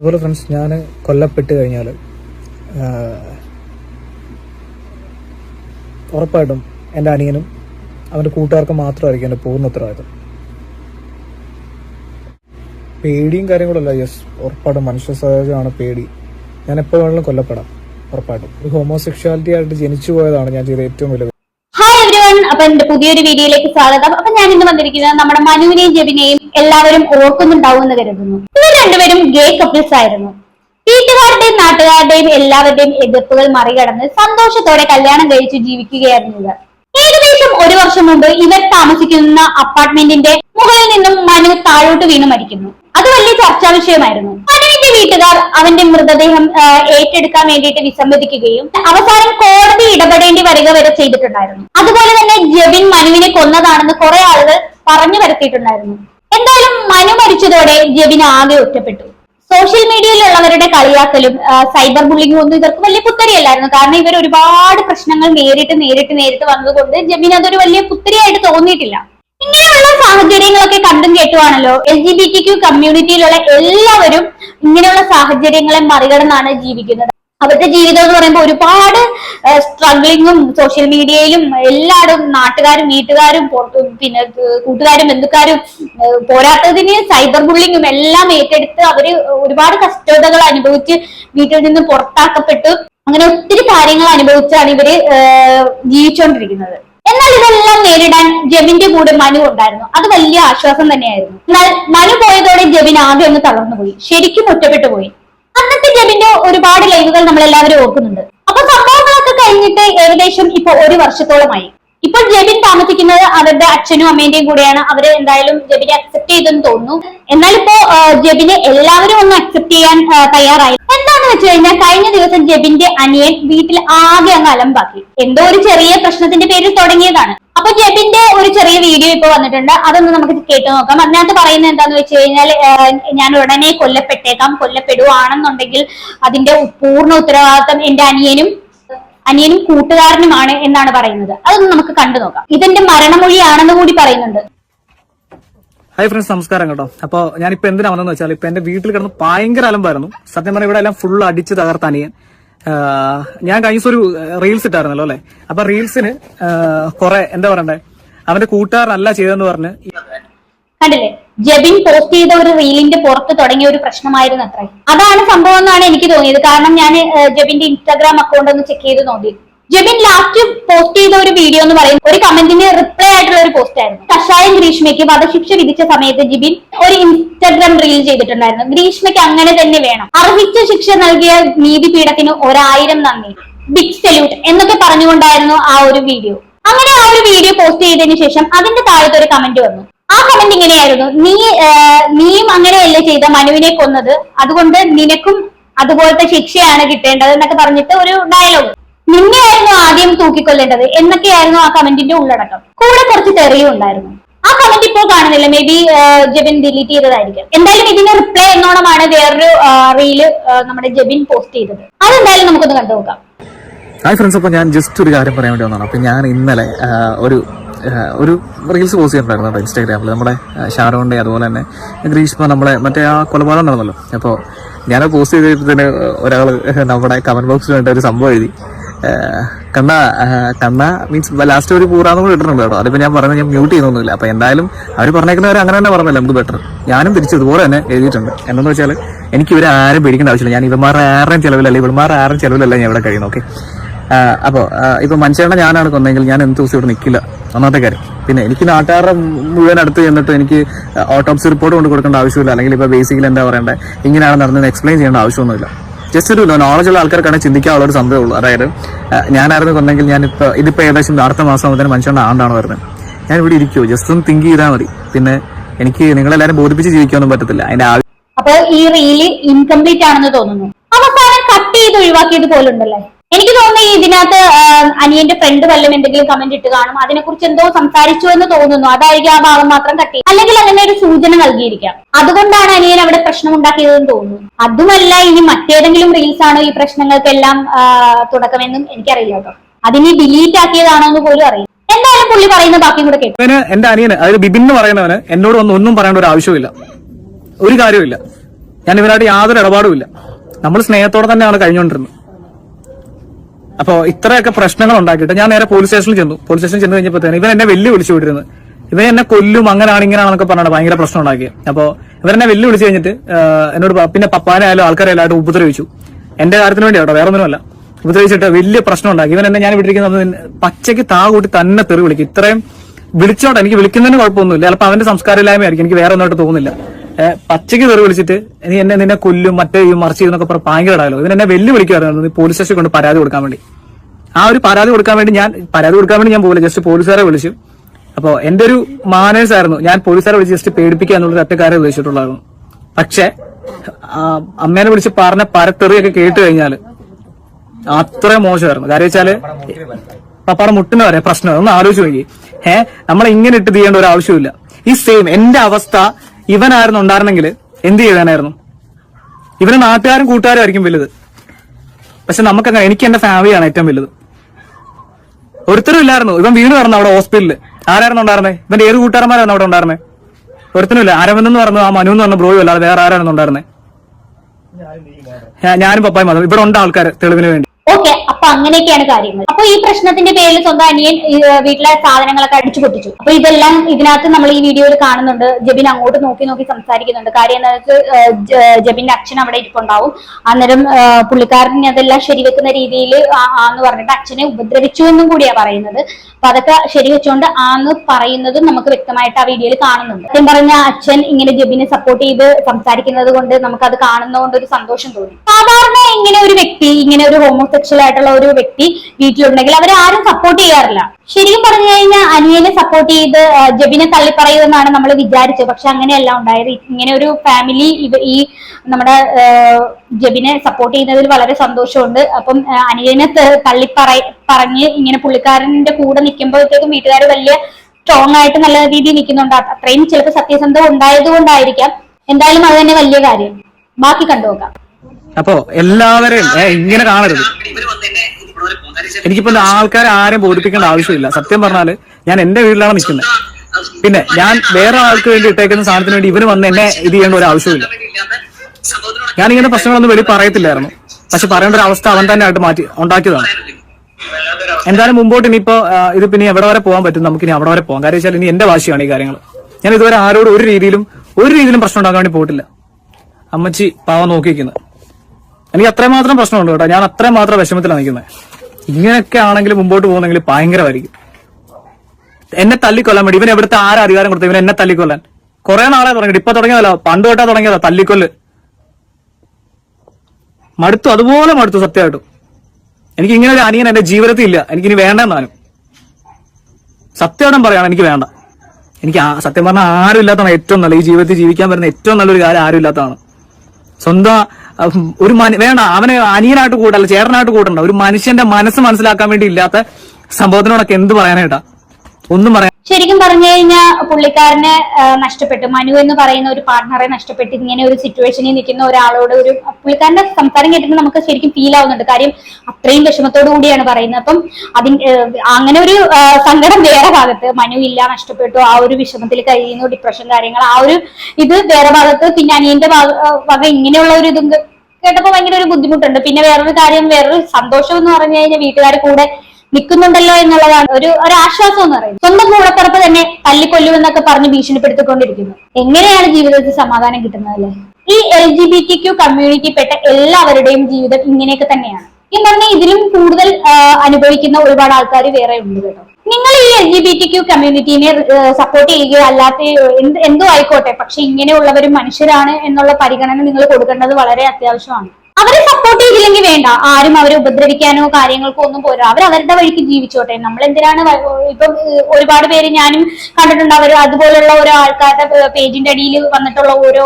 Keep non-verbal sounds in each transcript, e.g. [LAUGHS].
അതുപോലെ ഫ്രണ്ട്സ് ഞാൻ കൊല്ലപ്പെട്ട് കഴിഞ്ഞാൽ ഉറപ്പായിട്ടും എന്റെ അനിയനും അവന്റെ കൂട്ടുകാർക്കും മാത്രമായിരിക്കും എന്റെ പൂർണ ഉത്തരവാദിത്തം പേടിയും കാര്യങ്ങളല്ല യെസ് ഉറപ്പായിട്ടും മനുഷ്യ സഹജമാണ് പേടി. ഞാൻ എപ്പോൾ വേണമെങ്കിലും കൊല്ലപ്പെടാം ഉറപ്പായിട്ടും. ഒരു ഹോമോസെക്ഷാലിറ്റി ആയിട്ട് ജനിച്ചു പോയതാണ് ഞാൻ ചെയ്ത ഏറ്റവും വലിയ അപ്പൊ എന്റെ പുതിയൊരു വീഡിയോയിലേക്ക് സ്വാഗതം. അപ്പൊ ഞാൻ ഇന്ന് വന്നിരിക്കുന്നത് നമ്മുടെ മനുവിനെയും ജെബിനെയും എല്ലാവരും ഓർക്കുന്നുണ്ടാവും എന്ന് കരുതുന്നു. രണ്ടുപേരും ഗേ കപ്പിൾസ് ആയിരുന്നു. വീട്ടുകാരുടെയും നാട്ടുകാരുടെയും എല്ലാവരുടെയും എതിർപ്പുകൾ മറികടന്ന് സന്തോഷത്തോടെ കല്യാണം കഴിച്ച് ജീവിക്കുകയായിരുന്നു ഇവർ. ഏകദേശം ഒരു വർഷം മുമ്പ് ഇവർ താമസിക്കുന്ന അപ്പാർട്ട്മെന്റിന്റെ മുകളിൽ നിന്നും മനു താഴോട്ട് വീണ് മരിക്കുന്നു. അത് വലിയ ചർച്ചാ വിഷയമായിരുന്നു. മനുവിന്റെ വീട്ടുകാർ അവന്റെ മൃതദേഹം ഏറ്റെടുക്കാൻ വേണ്ടിയിട്ട് വിസമ്മതിക്കുകയും അവസാനം കോടതി ഇടപെടേണ്ടി വരിക വരെ ചെയ്തിട്ടുണ്ടായിരുന്നു. അതുപോലെ തന്നെ ജെബിൻ മനുവിനെ കൊന്നതാണെന്ന് കുറെ ആളുകൾ പറഞ്ഞു വരുത്തിയിട്ടുണ്ടായിരുന്നു. എന്തായാലും മനു മരിച്ചതോടെ ജെബിൻ ആകെ ഒറ്റപ്പെട്ടു. സോഷ്യൽ മീഡിയയിലുള്ളവരുടെ കളിയാക്കലും സൈബർ ബുള്ളിങ്ങും ഒന്നും ഇവർക്ക് വലിയ പുത്തരിയല്ലായിരുന്നു കാരണം ഇവർ ഒരുപാട് പ്രശ്നങ്ങൾ നേരിട്ട് നേരിട്ട് നേരിട്ട് വന്നതുകൊണ്ട് ജെവിൻ അതൊരു വലിയ പുത്തരിയായിട്ട് തോന്നിയിട്ടില്ല. ഇങ്ങനെയുള്ള സാഹചര്യങ്ങളൊക്കെ കണ്ടും കേട്ടുവാണല്ലോ. L G B T Q കമ്മ്യൂണിറ്റിയിലുള്ള എല്ലാവരും ഇങ്ങനെയുള്ള സാഹചര്യങ്ങളെ മറികടന്നാണ് ജീവിക്കുന്നത്. അവരുടെ ജീവിതം എന്ന് പറയുമ്പോൾ ഒരുപാട് സ്ട്രഗ്ലിങ്ങും സോഷ്യൽ മീഡിയയിലും എല്ലായിടും നാട്ടുകാരും വീട്ടുകാരും പിന്നെ കൂട്ടുകാരും ബന്ധുക്കാരും പോരാത്തതിന് സൈബർ ബുള്ളിങ്ങും എല്ലാം ഏറ്റെടുത്ത് അവർ ഒരുപാട് കഷ്ടതകൾ അനുഭവിച്ച് വീട്ടിൽ നിന്ന് പുറത്താക്കപ്പെട്ടു. അങ്ങനെ ഒത്തിരി കാര്യങ്ങൾ അനുഭവിച്ചാണ് ഇവർ ജീവിച്ചുകൊണ്ടിരിക്കുന്നത് എന്നാൽ ഇതെല്ലാം നേരിടാൻ ജമിന്റെ കൂടെ മനു ഉണ്ടായിരുന്നു. അത് വലിയ ആശ്വാസം തന്നെയായിരുന്നു. എന്നാൽ മനു പോയതോടെ ജമിൻ ആകെ ഒന്ന് തളർന്നുപോയി. ശരിക്കും ഒറ്റപ്പെട്ടു പോയി. അന്നത്തെ ജെബിന്റെ ഒരുപാട് ലൈവുകൾ നമ്മൾ എല്ലാവരും ഓർക്കുന്നുണ്ട്. അപ്പൊ സംഭവങ്ങളൊക്കെ കഴിഞ്ഞിട്ട് ഏകദേശം ഇപ്പൊ ഒരു വർഷത്തോളമായി. ഇപ്പോൾ ജെബിൻ താമസിക്കുന്നത് അവരുടെ അച്ഛനും അമ്മേന്റെയും കൂടെയാണ്. അവർ എന്തായാലും ജെബിനെ അക്സെപ്റ്റ് ചെയ്തെന്ന് തോന്നുന്നു. എന്നാൽ ഇപ്പോ ജെബിനെ എല്ലാവരും ഒന്ന് അക്സെപ്റ്റ് ചെയ്യാൻ തയ്യാറായി. എന്താന്ന് വെച്ച് കഴിഞ്ഞാൽ കഴിഞ്ഞ ദിവസം ജെബിന്റെ അനിയൻ വീട്ടിൽ ആകെ അങ്ങ് അലമ്പാക്കി. എന്തോ ഒരു ചെറിയ പ്രശ്നത്തിന്റെ പേരിൽ തുടങ്ങിയതാണ്. അപ്പൊ ജെബിന്റെ ഒരു ചെറിയ വീഡിയോ ഇപ്പൊ വന്നിട്ടുണ്ട്. അതൊന്ന് നമുക്ക് കേട്ടു നോക്കാം. അതിനകത്ത് പറയുന്നത് എന്താന്ന് വെച്ച് കഴിഞ്ഞാൽ ഞാൻ ഉടനെ കൊല്ലപ്പെട്ടേക്കാം കൊല്ലപ്പെടുവാണെന്നുണ്ടെങ്കിൽ അതിന്റെ പൂർണ ഉത്തരവാദിത്തം എന്റെ അനിയനും അനിയനും കൂട്ടുകാരനുമാണ് എന്നാണ് പറയുന്നത്. അതൊന്ന് നമുക്ക് കണ്ടു നോക്കാം. ഇതെന്റെ മരണമൊഴിയാണെന്ന് കൂടി പറയുന്നുണ്ട്. ഹായ് ഫ്രണ്ട്സ് നമസ്കാരം കേട്ടോ. അപ്പോൾ ഞാനിപ്പോൾ എന്തിനാ വന്നെന്ന് വെച്ചാൽ ഇപ്പൊ എന്റെ വീട്ടിൽ കിടന്ന് ഭയങ്കര അലമ്പായിരുന്നു. സത്യം പറഞ്ഞാൽ ഇവിടെ എല്ലാം ഫുൾ അടിച്ച് തകർത്ത അനിയൻ. ഞാൻ കഴിഞ്ഞ ഒരു റീൽസ് ഇട്ടായിരുന്നല്ലോ അല്ലെ? അപ്പൊ റീൽസിന് കുറെ എന്താ പറയണ്ടേ? അവന്റെ കൂട്ടുകാരനല്ല ചെയ്തെന്ന് പറഞ്ഞ് കണ്ടില്ലേ? ജെബിൻ പോസ്റ്റ് ചെയ്ത ഒരു റീലിന്റെ പുറത്ത് തുടങ്ങിയ ഒരു പ്രശ്നമായിരുന്നു അത്ര. അതാണ് സംഭവം എന്നാണ് എനിക്ക് തോന്നിയത്. കാരണം ഞാൻ ജെബിന്റെ ഇൻസ്റ്റാഗ്രാം അക്കൗണ്ട് ഒന്ന് ചെക്ക് ചെയ്ത് നോക്കി. ജെബിൻ ലാസ്റ്റ് പോസ്റ്റ് ചെയ്ത ഒരു വീഡിയോ എന്ന് പറയുന്നത് ഒരു കമന്റിന് റിപ്ലൈ ആയിട്ടുള്ള ഒരു പോസ്റ്റ് ആയിരുന്നു. കഷായം ഗ്രീഷ്മയ്ക്ക് വധശിക്ഷ വിധിച്ച സമയത്ത് ജിബിൻ ഒരു ഇൻസ്റ്റാഗ്രാം റീൽ ചെയ്തിട്ടുണ്ടായിരുന്നു. ഗ്രീഷ്മയ്ക്ക് അങ്ങനെ തന്നെ വേണം. അർഹിച്ച ശിക്ഷ നൽകിയ നീതിപീഠത്തിന് ഒരായിരം നന്ദി. ബിഗ് സല്യൂട്ട് എന്നൊക്കെ പറഞ്ഞുകൊണ്ടായിരുന്നു ആ ഒരു വീഡിയോ അങ്ങനെ ആ ഒരു വീഡിയോ പോസ്റ്റ് ചെയ്തതിനു ശേഷം അതിന്റെ താഴത്തെ ഒരു കമന്റ് വന്നു. ആ കമന്റ് ഇങ്ങനെയായിരുന്നു. നീ നീയും അങ്ങനെയല്ലേ ചെയ്ത മനുവിനെ കൊന്നത്? അതുകൊണ്ട് നിനക്കും അതുപോലത്തെ ശിക്ഷയാണ് കിട്ടേണ്ടത് എന്നൊക്കെ പറഞ്ഞിട്ട് ഒരു ഡയലോഗ് നിന്നെയായിരുന്നു ആദ്യം തൂക്കിക്കൊല്ലേണ്ടത് എന്നൊക്കെയായിരുന്നു ആ കമന്റിന്റെ ഉള്ളടക്കം. കൂടെ കുറച്ച് തെറിയും ഉണ്ടായിരുന്നു. ആ കമന്റ് ഇപ്പോൾ കാണുന്നില്ല. മേ ബി ജെബിൻ ഡിലീറ്റ് ചെയ്തതായിരിക്കും. എന്തായാലും ഇതിന് റിപ്ലൈ എന്നോണമാണ് വേറൊരു റീൽ നമ്മുടെ ജെബിൻ പോസ്റ്റ് ചെയ്തത്. അതെന്തായാലും നമുക്കൊന്ന് കണ്ടു നോക്കാം ഹായ് ഫ്രണ്ട്സ് അപ്പോൾ ഞാൻ ജസ്റ്റ് ഒരു കാര്യം പറയാൻ വേണ്ടി വന്നതാണ്. അപ്പോൾ ഞാൻ ഇന്നലെ ഒരു ഒരു റീൽസ് പോസ്റ്റ് ചെയ്തിട്ടുണ്ടായിരുന്നു ഇൻസ്റ്റാഗ്രാമിൽ നമ്മുടെ ഷാരോണിന്റെ അതുപോലെ തന്നെ ഗ്രീഷ്മ നമ്മളെ മറ്റേ ആ കൊലപാതകം നടന്നല്ലോ. അപ്പോൾ ഞാൻ പോസ്റ്റ് ചെയ്തതിന് ഒരാൾ നമ്മുടെ കമന്റ് ബോക്സിൽ വേണ്ട ഒരു സംഭവം എഴുതി. കണ്ണ കണ്ണ മീൻസ് ലാസ്റ്റ് ഒരു പൂറാന്ന് കൂടെ ഇട്ടിട്ടുണ്ട് കേട്ടോ. അതിപ്പോൾ ഞാൻ പറഞ്ഞത് ഞാൻ മ്യൂട്ട് ചെയ്യുന്നൊന്നുമില്ല. അപ്പോൾ എന്തായാലും അവർ പറഞ്ഞേക്കുന്നവർ അങ്ങനെ തന്നെ പറഞ്ഞല്ലോ നമുക്ക് ബെറ്റർ ഞാനും തിരിച്ച് ഇതുപോലെ തന്നെ എഴുതിയിട്ടുണ്ട്. എന്താണെന്ന് വെച്ചാൽ എനിക്ക് ഇവരെ ആരും പേടിക്കേണ്ട ആവശ്യമില്ല. ഞാൻ ഇവന്മാരുടെ ആരുടെയും ചിലവിലല്ല ഇവന്മാരുടെ ആരുടെയും ചിലവിലല്ല ഞാൻ ഇവിടെ കഴിയുന്നു ഓക്കെ അപ്പോൾ ഇപ്പൊ മനുഷ്യനെ ഞാനാണ് കൊന്നെങ്കിൽ ഞാൻ എന്ത് ദിവസം ഇവിടെ നിൽക്കില്ല ഒന്നാമത്തെ കാര്യം. പിന്നെ എനിക്ക് നാട്ടുകാരുടെ മുഴുവൻ അടുത്ത് ചെന്നിട്ട് എനിക്ക് ഓട്ടോപ്സി റിപ്പോർട്ട് കൊണ്ട് കൊടുക്കേണ്ട ആവശ്യമില്ല. അല്ലെങ്കിൽ ഇപ്പൊ ബേസിക്കലി എന്താ പറയേണ്ടത് ഇങ്ങനെയാണ് നടന്നത് എക്സ്പ്ലെയിൻ ചെയ്യേണ്ട ആവശ്യമൊന്നുമില്ല. ജസ്റ്റ് ഒരു നോളജുള്ള ആൾക്കാർക്കാണ് ചിന്തിക്കാനുള്ള ഒരു സംഭവം ഉള്ളൂ. അതായത് ഞാനായിരുന്നു കൊന്നെങ്കിൽ ഞാൻ ഞാനിപ്പോ ഇതിപ്പോ ഏകദേശം അടുത്ത മാസം മുതൽ മനുഷ്യന്റെ ആണ്ടാണ് വരുന്നത്. ഞാൻ ഇവിടെ ഇരിക്കുമോ ജസ്റ്റ് ഒന്ന് തിങ്ക് ചെയ്താൽ മതി. പിന്നെ എനിക്ക് നിങ്ങളെല്ലാവരും ബോധിപ്പിച്ച് ജീവിക്കാനൊന്നും പറ്റത്തില്ല. അതിന്റെ ആവശ്യം അപ്പൊ ഈ റീൽ ഇൻകംപ്ലീറ്റ് ആണെന്ന് തോന്നുന്നു. അവസാനം കട്ട് ചെയ്ത് ഒഴിവാക്കിയത് പോലുണ്ടല്ലേ? എനിക്ക് തോന്നുന്നു ഇതിനകത്ത് അനിയന്റെ ഫ്രണ്ട് വല്ലതും എന്തെങ്കിലും കമന്റ് ഇട്ട് കാണും. അതിനെക്കുറിച്ച് എന്തോ സംസാരിച്ചു എന്ന് തോന്നുന്നു. അതായിരിക്കും ആ ഭാഗം മാത്രം കട്ടി അല്ലെങ്കിൽ അങ്ങനെ ഒരു സൂചന നൽകിയിരിക്കാം. അതുകൊണ്ടാണ് അനിയൻ അവിടെ പ്രശ്നം ഉണ്ടാക്കിയതെന്ന് തോന്നുന്നു. അതുമല്ല ഇനി മറ്റേതെങ്കിലും റീൽസ് ആണോ ഈ പ്രശ്നങ്ങൾക്കെല്ലാം തുടക്കമെന്നും എനിക്കറിയില്ല കേട്ടോ. അതിനി ഡിലീറ്റ് ആക്കിയതാണോ എന്ന് പോലും അറിയില്ല. എന്തായാലും പുള്ളി പറയുന്ന ബാക്കി കൂടെ കേട്ടു. എന്റെ അനിയന് അതായത് ബിബിൻ എന്ന് പറയുന്നവന് എന്നോട് ഒന്നും ഒന്നും പറയേണ്ട ഒരു ആവശ്യമില്ല ഒരു കാര്യമില്ല ഞാൻ ഇവരായിട്ട് യാതൊരു ഇടപാടുമില്ല. നമ്മൾ സ്നേഹത്തോടെ തന്നെയാണ് കഴിഞ്ഞുകൊണ്ടിരുന്നത്. അപ്പോ ഇത്രയൊക്കെ പ്രശ്നങ്ങൾ ഉണ്ടാക്കിയിട്ട് ഞാൻ നേരെ പോലീസ് സ്റ്റേഷനിൽ ചെന്നു. പോലീസ് സ്റ്റേഷനിൽ ചെന്ന് കഴിഞ്ഞപ്പോഴത്തേന് ഇവൻ എന്നെ വെല്ലു വിളിച്ചു വിട്ടിരുന്നു. ഇവൻ എന്നെ കൊല്ലും അങ്ങനെയാണ് ഇങ്ങനെയാണെന്നൊക്കെ പറഞ്ഞാണ് ഭയങ്കര പ്രശ്നം ഉണ്ടാക്കിയത് അപ്പോ ഇവരെന്നെ വെല്ലു വിളിച്ചു കഴിഞ്ഞിട്ട് എന്നോട് പിന്നെ പപ്പാനെ ആയാലും ആൾക്കാരെ ആയിട്ട് ഉപദ്രവിച്ചു. എന്റെ കാര്യത്തിന് വേണ്ടി വേറെ ഒന്നുമല്ല ഉപദ്രവിച്ചിട്ട് വലിയ പ്രശ്നം ഉണ്ടാക്കി. ഇവൻ എന്നെ ഞാൻ വിട്ടിരിക്കുന്നത് പച്ചയ്ക്ക് താ കൂട്ടി തന്നെ തെറി വിളിക്കും. ഇത്രയും വിളിച്ചോട്ടെ എനിക്ക് വിളിക്കുന്നതിന് കുഴപ്പമൊന്നുമില്ല. ചിലപ്പോൾ അവന്റെ സംസ്കാരമില്ലായ്മയായിരിക്കും. എനിക്ക് വേറെ ഒന്നായിട്ട് തോന്നുന്നില്ല. പച്ചയ്ക്ക് തെറി വിളിച്ചിട്ട് നീ എന്നെ നിന്നെ കൊല്ലും മറ്റേ മറിച്ച് എന്നൊക്കെ പറഞ്ഞ് ഭയങ്കര ഇടാലോ. ഇതിന് എന്നെ വെല്ലു വിളിക്കുമായിരുന്നു നീ പോലീസ് സ്റ്റേഷൻ കൊണ്ട് പരാതി കൊടുക്കാൻ വേണ്ടി. ആ ഒരു പരാതി കൊടുക്കാൻ വേണ്ടി ഞാൻ പരാതി കൊടുക്കാൻ വേണ്ടി ഞാൻ പോകില്ല ജസ്റ്റ് പോലീസുകാരെ വിളിച്ചു. അപ്പോ എന്റെ ഒരു മാനേഴ്സ് ആയിരുന്നു. ഞാൻ പോലീസുകാരെ വിളിച്ച് ജസ്റ്റ് പേടിപ്പിക്കുക എന്നുള്ള ഒറ്റക്കാരെ വിളിച്ചിട്ടുള്ളായിരുന്നു പക്ഷെ അമ്മേനെ വിളിച്ച് പറഞ്ഞ പരത്തെറിയൊക്കെ കേട്ട് കഴിഞ്ഞാൽ അത്ര മോശമായിരുന്നു. കാര്യം വെച്ചാൽ പപ്പാടെ മുട്ടിന് വരെ പ്രശ്നം. ഒന്ന് ആലോചിച്ച് നോക്കി. ഏഹ് നമ്മളെ ഇങ്ങനെ ഇട്ട് ചെയ്യേണ്ട ഒരു ആവശ്യമില്ല ഈ സെയിം എന്റെ അവസ്ഥ ഇവനായിരുന്നു ഉണ്ടായിരുന്നെങ്കിൽ എന്ത് ചെയ്താനായിരുന്നു ഇവന് നാട്ടുകാരും കൂട്ടുകാരും ആയിരിക്കും വലുത്. പക്ഷെ നമുക്കങ്ങനെ എനിക്ക് എന്റെ ഫാമിലിയാണ് ഏറ്റവും വലുത്. ഒരുത്തരും ഇല്ലായിരുന്നു ഇവൻ വീണ് കിടന്നു അവിടെ ഹോസ്പിറ്റലിൽ ആരായിരുന്നു ഉണ്ടായിരുന്നേ? ഇവന്റെ ഏത് കൂട്ടുകാരന്മാരായിരുന്നു അവിടെ ഉണ്ടായിരുന്നേ? ഒരുത്തനും ഇല്ല അരവിന്ദ് എന്ന് പറഞ്ഞു ആ മനു എന്ന് പറഞ്ഞ ബ്രോയും അല്ലാതെ വേറെ ആരായിരുന്നു ഉണ്ടായിരുന്നേ? ഞാനും പപ്പായും മാത്രം. ഇവിടെ ഉണ്ട് ആൾക്കാർ തെളിവിന് വേണ്ടി. ഓക്കെ അപ്പൊ അങ്ങനെയൊക്കെയാണ് കാര്യങ്ങൾ. അപ്പൊ ഈ പ്രശ്നത്തിന്റെ പേരിൽ സ്വന്തം അനിയൻ വീട്ടിലെ സാധനങ്ങളൊക്കെ അടിച്ചു പൊട്ടിച്ചു. അപ്പൊ ഇതെല്ലാം ഇതിനകത്ത് നമ്മൾ ഈ വീഡിയോയിൽ കാണുന്നുണ്ട്. ജബിൻ അങ്ങോട്ട് നോക്കി നോക്കി സംസാരിക്കുന്നുണ്ട്. കാര്യം എന്താ ജബിന്റെ അച്ഛൻ അവിടെ ഇരിപ്പുണ്ടാവും. അന്നേരം പുള്ളിക്കാരന് അതെല്ലാം ശരിവെക്കുന്ന രീതിയിൽ ആന്ന് പറഞ്ഞിട്ട് അച്ഛനെ ഉപദ്രവിച്ചു എന്നും കൂടിയാ പറയുന്നത്. അപ്പൊ അതൊക്കെ ശരിവെച്ചുകൊണ്ട് ആന്ന് പറയുന്നതും നമുക്ക് വ്യക്തമായിട്ട് ആ വീഡിയോയിൽ കാണുന്നുണ്ട്. സത്യം പറഞ്ഞ അച്ഛൻ ഇങ്ങനെ ജബിനെ സപ്പോർട്ട് ചെയ്ത് സംസാരിക്കുന്നത് കൊണ്ട് നമുക്ക് അത് കാണുന്നതുകൊണ്ട് ഒരു സന്തോഷം തോന്നി. സാധാരണ ഇങ്ങനെ ഒരു ഇങ്ങനെ ഒരു ഹോമോസെക്ഷൽ ആയിട്ടുള്ള ഒരു വ്യക്തി വീട്ടിലുണ്ടെങ്കിൽ അവരെ ആരും സപ്പോർട്ട് ചെയ്യാറില്ല. ശരിക്കും പറഞ്ഞു കഴിഞ്ഞാൽ അനിയനെ സപ്പോർട്ട് ചെയ്ത് ജബിനെ തള്ളിപ്പറയുമെന്നാണ് നമ്മൾ വിചാരിച്ചത്. പക്ഷെ അങ്ങനെയല്ല ഉണ്ടായത്. ഇങ്ങനെ ഒരു ഫാമിലി ഈ നമ്മുടെ ജബിനെ സപ്പോർട്ട് ചെയ്യുന്നതിൽ വളരെ സന്തോഷമുണ്ട്. അപ്പം അനിയനെ തള്ളിപ്പറ പറഞ്ഞ് ഇങ്ങനെ പുള്ളിക്കാരന്റെ കൂടെ നിൽക്കുമ്പോഴത്തേക്കും വീട്ടുകാർ വലിയ സ്ട്രോങ് ആയിട്ട് നല്ല രീതിയിൽ നിൽക്കുന്നുണ്ട്. അത് അത്രയും ചിലപ്പോൾ സത്യസന്ധം ഉണ്ടായത് കൊണ്ടായിരിക്കാം. എന്തായാലും അത് തന്നെ വലിയ കാര്യം. ബാക്കി കണ്ടുനോക്കാം അപ്പോ എല്ലാവരെയും ഇങ്ങനെ കാണരുത്. എനിക്കിപ്പോ ആൾക്കാരെ ആരെയും ബോധിപ്പിക്കേണ്ട ആവശ്യമില്ല. സത്യം പറഞ്ഞാൽ ഞാൻ എന്റെ വീട്ടിലാണ് നിൽക്കുന്നത്. പിന്നെ ഞാൻ വേറെ ആൾക്ക് വേണ്ടി ഇട്ടേക്കുന്ന സാധനത്തിന് വേണ്ടി ഇവന് വന്ന് എന്നെ ഇത് ചെയ്യേണ്ട ഒരു ആവശ്യമില്ല. ഞാൻ ഇങ്ങനെ പ്രശ്നങ്ങളൊന്നും വെളി പറയത്തില്ലായിരുന്നു. പക്ഷെ പറയേണ്ട ഒരു അവസ്ഥ അവൻ തന്നെ ആയിട്ട് മാറ്റി ഉണ്ടാക്കിയതാണ്. എന്തായാലും മുമ്പോട്ട് ഇനിയിപ്പോ ഇത് പിന്നെ എവിടെ വരെ പോകാൻ പറ്റും? നമുക്ക് ഇനി അവിടെ വരെ പോകാം. കാര്യം വെച്ചാൽ ഇനി എന്റെ വാശിയാണ് ഈ കാര്യങ്ങൾ ഞാൻ ഇതുവരെ ആരോടും ഒരു രീതിയിലും ഒരു രീതിയിലും പ്രശ്നം ഉണ്ടാക്കാൻ വേണ്ടി പോയിട്ടില്ല. അമ്മച്ചി പാവ നോക്കിയിരിക്കുന്നത് എനിക്ക് അത്രമാത്രം പ്രശ്നമുണ്ട് കേട്ടോ. ഞാൻ അത്രയും മാത്രം വിഷമത്തിലാണ് നിൽക്കുന്നത്. ഇങ്ങനെയൊക്കെ ആണെങ്കിൽ മുമ്പോട്ട് പോകുന്നെങ്കിൽ ഭയങ്കരമായിരിക്കും. എന്നെ തല്ലിക്കൊല്ലാൻ വേണ്ടി ഇവൻ എവിടുത്തെ ആരാ അധികാരം കൊടുത്തു ഇവൻ എന്നെ തല്ലിക്കൊല്ലാൻ. കുറെ നാളെ തുടങ്ങിയിട്ട്. ഇപ്പൊ തുടങ്ങിയതല്ല പണ്ട് തൊട്ടാ തുടങ്ങിയതാ തല്ലിക്കൊല്ല്. മടുത്തു. അതുപോലെ മടുത്തു സത്യമായിട്ടും. എനിക്ക് ഇങ്ങനെ ഒരു അനിയൻ എന്റെ ജീവിതത്തിൽ ഇല്ല. എനിക്കിനി വേണ്ടെന്നാനും സത്യമായിട്ടും പറയാണ് എനിക്ക് വേണ്ട. എനിക്ക് സത്യം പറഞ്ഞാൽ ആരും ഇല്ലാത്തതാണ് ഏറ്റവും നല്ല ഈ ജീവിതത്തിൽ ജീവിക്കാൻ പറ്റുന്ന ഏറ്റവും നല്ലൊരു കാര്യം ആരും ഇല്ലാത്തതാണ് സ്വന്തം ഒരു വേണ്ട അവനെ അനിയനായിട്ട് കൂട്ടല്ല ചേട്ടനായിട്ട് കൂട്ടണ്ട. ഒരു മനുഷ്യന്റെ മനസ്സ് മനസ്സിലാക്കാൻ വേണ്ടി ഇല്ലാത്ത സംഭവത്തിനോടൊക്കെ എന്ത് പറയാനായിട്ടാ? ഒന്നും പറയാൻ ശരിക്കും പറഞ്ഞു കഴിഞ്ഞാൽ പുള്ളിക്കാരനെ നഷ്ടപ്പെട്ടു. മനു എന്ന് പറയുന്ന ഒരു പാർട്ട്ണറെ നഷ്ടപ്പെട്ട് ഇങ്ങനെ ഒരു സിറ്റുവേഷനിൽ നിൽക്കുന്ന ഒരാളോട് ഒരു പുള്ളിക്കാരന്റെ സംസാരം കേട്ടിട്ട് നമുക്ക് ശരിക്കും ഫീൽ ആവുന്നുണ്ട്. കാര്യം അത്രയും വിഷമത്തോടു കൂടിയാണ് പറയുന്നത്. അപ്പം അതി അങ്ങനെ ഒരു സങ്കടം വേറെ ഭാഗത്ത് മനു ഇല്ല നഷ്ടപ്പെട്ടു. ആ ഒരു വിഷമത്തിൽ കഴിയുന്നു ഡിപ്രഷൻ കാര്യങ്ങൾ ആ ഒരു ഇത് വേറെ ഭാഗത്ത് പിന്നെ അനിയന്റെ വക ഇങ്ങനെയുള്ള ഒരു ഇതും കേട്ടപ്പോ ഭയങ്കര ഒരു ബുദ്ധിമുട്ടുണ്ട്. പിന്നെ വേറൊരു കാര്യം വേറൊരു സന്തോഷം എന്ന് പറഞ്ഞു കഴിഞ്ഞാൽ വീട്ടുകാർ കൂടെ നിൽക്കുന്നുണ്ടല്ലോ എന്നുള്ളതാണ് ഒരു ഒരു ആശ്വാസം എന്ന് പറയുന്നത്. സ്വന്തം കൂടപ്പുറപ്പ് തന്നെ തല്ലിക്കൊല്ലുമെന്നൊക്കെ പറഞ്ഞ് ഭീഷണിപ്പെടുത്തിക്കൊണ്ടിരിക്കുന്നു. എങ്ങനെയാണ് ജീവിതത്തിൽ സമാധാനം കിട്ടുന്നത് അല്ലെ? ഈ L G B T Q community പെട്ട എല്ലാവരുടെയും ജീവിതം ഇങ്ങനെയൊക്കെ തന്നെയാണ്. ഈ പറഞ്ഞ ഇതിലും കൂടുതൽ അനുഭവിക്കുന്ന ഒരുപാട് ആൾക്കാർ വേറെ ഉണ്ട് കേട്ടോ. നിങ്ങൾ ഈ L G B T Q കമ്മ്യൂണിറ്റീനെ support ചെയ്യുകയോ അല്ലാത്ത എന്ത് എന്തോ ആയിക്കോട്ടെ പക്ഷെ ഇങ്ങനെയുള്ളവരും മനുഷ്യരാണ് എന്നുള്ള പരിഗണന നിങ്ങൾ കൊടുക്കേണ്ടത് വളരെ അത്യാവശ്യമാണ്. അവരെ സപ്പോർട്ട് ചെയ്തില്ലെങ്കിൽ വേണ്ട. ആരും അവരെ ഉപദ്രവിക്കാനോ കാര്യങ്ങൾക്കോ ഒന്നും പോരാ. അവർ അവരുടെ വഴിക്ക് ജീവിച്ചോട്ടെ. നമ്മൾ എന്തിനാണ് ഇപ്പൊ ഒരുപാട് പേര് ഞാനും കണ്ടിട്ടുണ്ട്. അവർ അതുപോലുള്ള ഓരോ ആൾക്കാരുടെ പേജിന്റെ അടിയിൽ വന്നിട്ടുള്ള ഓരോ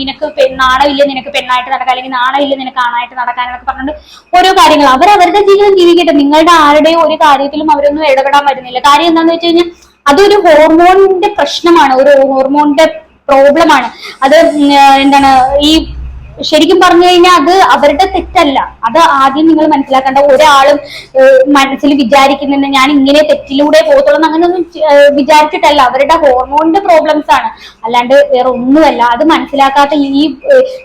നിനക്ക് നാണമില്ല നിനക്ക് പെണ്ണായിട്ട് നടക്കാൻ? അല്ലെങ്കിൽ നാണമില്ല നിനക്ക് ആണായിട്ട് നടക്കാനൊക്കെ പറഞ്ഞിട്ട് ഓരോ കാര്യങ്ങൾ. അവർ അവരുടെ ജീവിതം ജീവിക്കട്ടെ. നിങ്ങളുടെ ആരുടെയും ഒരു കാര്യത്തിലും അവരൊന്നും ഇടപെടാൻ വരുന്നില്ല. കാര്യം എന്താണെന്ന് വെച്ച് കഴിഞ്ഞാൽ അതൊരു ഹോർമോണിന്റെ പ്രശ്നമാണ്. ഒരു ഹോർമോണിന്റെ പ്രോബ്ലമാണ് അത് എന്താണ് ഈ ശരിക്കും പറഞ്ഞു കഴിഞ്ഞാൽ അത് അവരുടെ തെറ്റല്ല. അത് ആദ്യം നിങ്ങൾ മനസ്സിലാക്കേണ്ട ഒരാളും മനസ്സിൽ വിചാരിക്കുന്നുണ്ട് ഞാൻ ഇങ്ങനെ തെറ്റിലൂടെ പോകത്തുള്ളൂ അങ്ങനെയൊന്നും വിചാരിച്ചിട്ടല്ല. അവരുടെ ഹോർമോണിന്റെ പ്രോബ്ലംസ് ആണ്. അല്ലാണ്ട് വേറെ ഒന്നുമല്ല. അത് മനസ്സിലാക്കാത്ത ഈ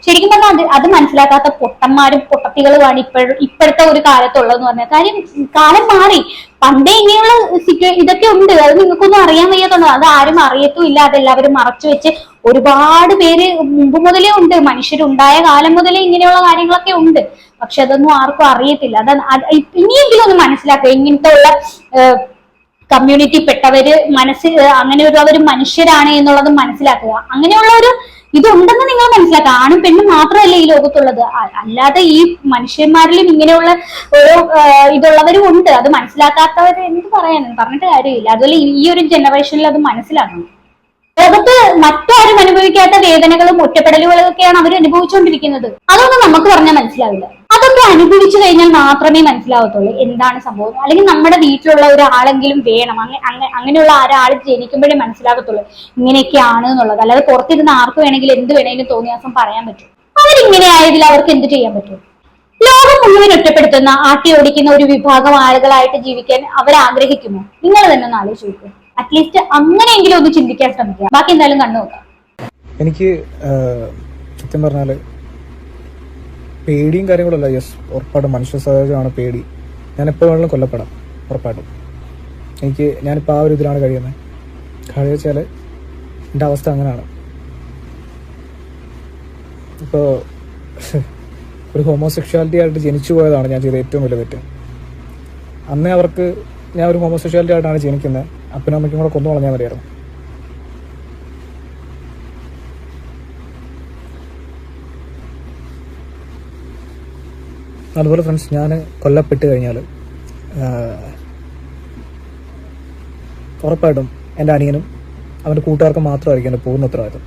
ശരിക്കും പറഞ്ഞാൽ അത് മനസ്സിലാക്കാത്ത പൊട്ടന്മാരും പൊട്ടത്തികളുമാണ് ഇപ്പോഴും ഇപ്പോഴത്തെ ഒരു കാലത്തുള്ളതെന്ന് പറഞ്ഞാൽ. കാര്യം കാലം മാറി. പണ്ടേ ഇങ്ങനെയുള്ള സിറ്റുവേഷൻ ഇതൊക്കെ ഉണ്ട്. അത് നിങ്ങൾക്കൊന്നും അറിയാൻ വയ്യാത്തുള്ളൂ അത് ആരും അറിയത്തും ഇല്ല അതെല്ലാവരും മറച്ചു വെച്ച് ഒരുപാട് പേര് മുമ്പ് മുതലേ ഉണ്ട്. മനുഷ്യരുണ്ടായ കാലം മുതലേ ഇങ്ങനെയുള്ള കാര്യങ്ങളൊക്കെ ഉണ്ട്. പക്ഷെ അതൊന്നും ആർക്കും അറിയത്തില്ല. അത് ഇനിയെങ്കിലും ഒന്ന് മനസ്സിലാക്കുക. ഇങ്ങനത്തെ ഉള്ള കമ്മ്യൂണിറ്റി പെട്ടവര് മനസ്സിൽ അങ്ങനെ ഒരു അവർ മനുഷ്യരാണ് എന്നുള്ളത് മനസ്സിലാക്കുക. അങ്ങനെയുള്ള ഒരു ഇതുണ്ടെന്ന് നിങ്ങൾ മനസ്സിലാക്കുക. ആണും പെണ്ണും മാത്രമല്ല ഈ ലോകത്തുള്ളത്. അല്ലാതെ ഈ മനുഷ്യന്മാരിലും ഇങ്ങനെയുള്ള ഓരോ ഇതുള്ളവരും ഉണ്ട്. അത് മനസ്സിലാക്കാത്തവർ എന്ത് പറയാനാണ്? പറഞ്ഞിട്ട് കാര്യമില്ല. അതുപോലെ ഈ ഒരു ജനറേഷനിൽ അത് മനസ്സിലാക്കണം. ലോകത്ത് മറ്റാരും അനുഭവിക്കാത്ത വേദനകളും ഒറ്റപ്പെടലുകളും ഒക്കെയാണ് അവർ അനുഭവിച്ചുകൊണ്ടിരിക്കുന്നത്. അതൊന്നും നമുക്ക് പറഞ്ഞാൽ മനസ്സിലാവില്ല. അതൊക്കെ അനുഭവിച്ചു കഴിഞ്ഞാൽ മാത്രമേ മനസ്സിലാവത്തുള്ളൂ എന്താണ് സംഭവം. അല്ലെങ്കിൽ നമ്മുടെ വീട്ടിലുള്ള ഒരാളെങ്കിലും വേണം. അങ്ങനെ അങ്ങ- അങ്ങനെയുള്ള ഒരാൾ ജനിക്കുമ്പോഴേ മനസ്സിലാകത്തുള്ളൂ ഇങ്ങനെയൊക്കെയാണ് എന്നുള്ളത്. അല്ലാതെ പുറത്തിരുന്ന് ആർക്ക് വേണമെങ്കിലും എന്ത് വേണമെങ്കിലും തോന്നിയാസം പറയാൻ പറ്റും. അവരിങ്ങനെ ആയതിൽ അവർക്ക് എന്ത് ചെയ്യാൻ പറ്റും? ലോകം മുഴുവൻ ഒറ്റപ്പെടുത്തുന്ന ആട്ടി ഓടിക്കുന്ന ഒരു വിഭാഗം ആളുകളായിട്ട് ജീവിക്കാൻ അവർ ആഗ്രഹിക്കുമോ നിങ്ങൾ തന്നെ ഒന്ന് ആലോചിച്ച് നോക്കൂ. അറ്റ്ലീസ്റ്റ് അങ്ങനെയെങ്കിലും ഒന്ന് ചിന്തിക്കാൻ ശ്രമിക്കുക. ബാക്കി എന്തായാലും കണ്ണു നോക്കാം. എനിക്ക് സത്യം പറഞ്ഞാൽ പേടിയും കാര്യങ്ങളല്ല യെസ് ഉറപ്പായിട്ടും മനുഷ്യ സഹജമാണ് പേടി. ഞാൻ എപ്പോൾ വേണമെങ്കിലും കൊല്ലപ്പെടാം ഉറപ്പായിട്ടും. എനിക്ക് ഞാനിപ്പോൾ ആ ഒരു ഇതിലാണ് കഴിയുന്നത്. കാര്യം വെച്ചാൽ എന്റെ അവസ്ഥ അങ്ങനെയാണ്. ഇപ്പോൾ [LAUGHS] ഒരു ഹോമോസെക്ഷുവാലിറ്റി ആയിട്ട് ജനിച്ചു പോയതാണ് ഞാൻ ചെയ്ത ഏറ്റവും വലിയ തെറ്റ്. അന്നേ അവർക്ക് ഞാൻ ഒരു ഹോമോസെക്ഷുവാലിറ്റി ആയിട്ടാണ് ജനിക്കുന്നത്. അപ്പനും അമ്മയ്ക്കും കൂടെ കൊന്നു കളഞ്ഞാൽ മതിയായിരുന്നു. അതുപോലെ ഫ്രണ്ട്സ് ഞാൻ കൊല്ലപ്പെട്ട് കഴിഞ്ഞാൽ ഉറപ്പായിട്ടും എന്റെ അനിയനും അവന്റെ കൂട്ടുകാർക്കും മാത്രമായിരിക്കും എന്റെ പൂർണ ഉത്തരവാദിത്വം.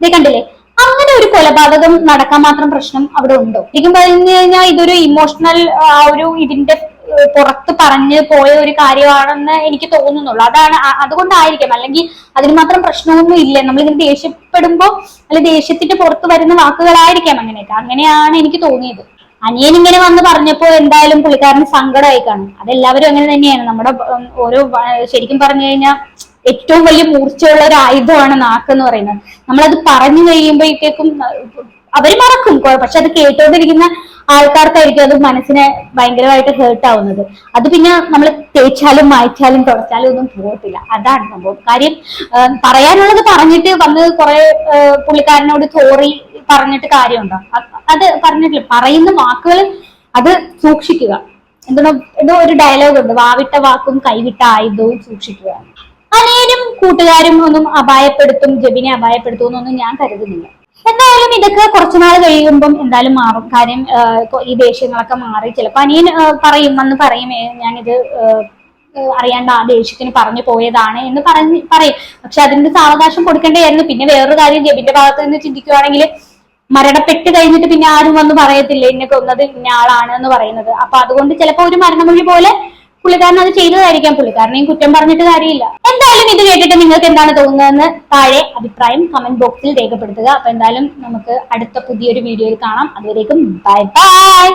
കണ്ടില്ലേ? അങ്ങനെ ഒരു കൊലപാതകം നടക്കാൻ മാത്രം പ്രശ്നം അവിടെ ഉണ്ടോ? ശരിക്കും പറഞ്ഞു കഴിഞ്ഞാൽ ഇതൊരു ഇമോഷണൽ ആ ഒരു ഇതിന്റെ പുറത്ത് പറഞ്ഞു പോയ ഒരു കാര്യമാണെന്ന് എനിക്ക് തോന്നുന്നുള്ളൂ. അതാണ് അതുകൊണ്ടായിരിക്കും. അല്ലെങ്കിൽ അതിന് മാത്രം പ്രശ്നമൊന്നും ഇല്ല. നമ്മളിങ്ങനെ ദേഷ്യപ്പെടുമ്പോ അല്ലെ ദേഷ്യത്തിന്റെ പുറത്ത് വരുന്ന വാക്കുകളായിരിക്കാം അങ്ങനെയൊക്കെ. അങ്ങനെയാണ് എനിക്ക് തോന്നിയത്. അനിയൻ ഇങ്ങനെ വന്ന് പറഞ്ഞപ്പോ എന്തായാലും പുള്ളിക്കാരന് സങ്കടമായി കാണും. അതെല്ലാവരും അങ്ങനെ തന്നെയാണ്. നമ്മുടെ ഓരോ ശരിക്കും പറഞ്ഞു കഴിഞ്ഞാൽ ഏറ്റവും വലിയ മൂർച്ചയുള്ള ഒരു ആയുധമാണ് നാക്ക് എന്ന് പറയുന്നത്. നമ്മളത് പറഞ്ഞു കഴിയുമ്പോഴത്തേക്കും അവർ മറക്കും പക്ഷെ അത് കേട്ടോണ്ടിരിക്കുന്ന ആൾക്കാർക്കായിരിക്കും അത് മനസ്സിനെ ഭയങ്കരമായിട്ട് ഹേർട്ട് ആവുന്നത്. അത് പിന്നെ നമ്മൾ തേച്ചാലും മായ്ച്ചാലും തുടച്ചാലും ഒന്നും പോകത്തില്ല. അതാണ് സംഭവം. കാര്യം പറയാനുള്ളത് പറഞ്ഞിട്ട് വന്ന് കുറെ പുള്ളിക്കാരനോട് തോറി പറഞ്ഞിട്ട് കാര്യമുണ്ടോ? അത് പറഞ്ഞിട്ടില്ല. പറയുന്ന വാക്കുകൾ അത് സൂക്ഷിക്കുക. എന്തോ എന്തോ ഒരു ഡയലോഗ് ഉണ്ട്. വാവിട്ട വാക്കും കൈവിട്ട ആയുധവും സൂക്ഷിക്കുക. അനേരും കൂട്ടുകാരും ഒന്നും അപായപ്പെടുത്തും ജബിനെ അപായപ്പെടുത്തും എന്നൊന്നും ഞാൻ കരുതുന്നില്ല. എന്തായാലും ഇതൊക്കെ കുറച്ചു നാൾ കഴിയുമ്പം എന്തായാലും മാറും. കാര്യം ഈ ദേഷ്യങ്ങളൊക്കെ മാറി. ചിലപ്പോ അനിയൻ പറയും വന്ന് പറയും "ഏ, ഞാനിത് അറിയാണ്ട് ആ ദേഷ്യത്തിന് പറഞ്ഞു പോയതാണ് എന്ന് പറഞ്ഞ് പറയും. പക്ഷെ അതിന്റെ സാവകാശം കൊടുക്കേണ്ടതായിരുന്നു. പിന്നെ വേറൊരു കാര്യം ജബിന്റെ ഭാഗത്ത് നിന്ന് ചിന്തിക്കുവാണെങ്കിൽ മരണപ്പെട്ട് കഴിഞ്ഞിട്ട് പിന്നെ ആരും വന്ന് പറയത്തില്ല. എന്നെ കൊന്നത് ഇന്ന ആളാണ് എന്ന് പറയുന്നത്. അപ്പൊ അതുകൊണ്ട് ചിലപ്പോ ഒരു മരണമൊഴി പോലെ പുള്ളിക്കാരൻ അത് ചെയ്തതായിരിക്കാം. പുള്ളിക്കാരനെയും കുറ്റം പറഞ്ഞിട്ട് കാര്യമില്ല. എന്തായാലും ഇത് കേട്ടിട്ട് നിങ്ങൾക്ക് എന്താണ് തോന്നുന്നതെന്ന് താഴെ അഭിപ്രായം കമന്റ് ബോക്സിൽ രേഖപ്പെടുത്തുക. അപ്പൊ എന്തായാലും നമുക്ക് അടുത്ത പുതിയൊരു വീഡിയോയിൽ കാണാം. അതുവരേക്കും ബൈ ബൈ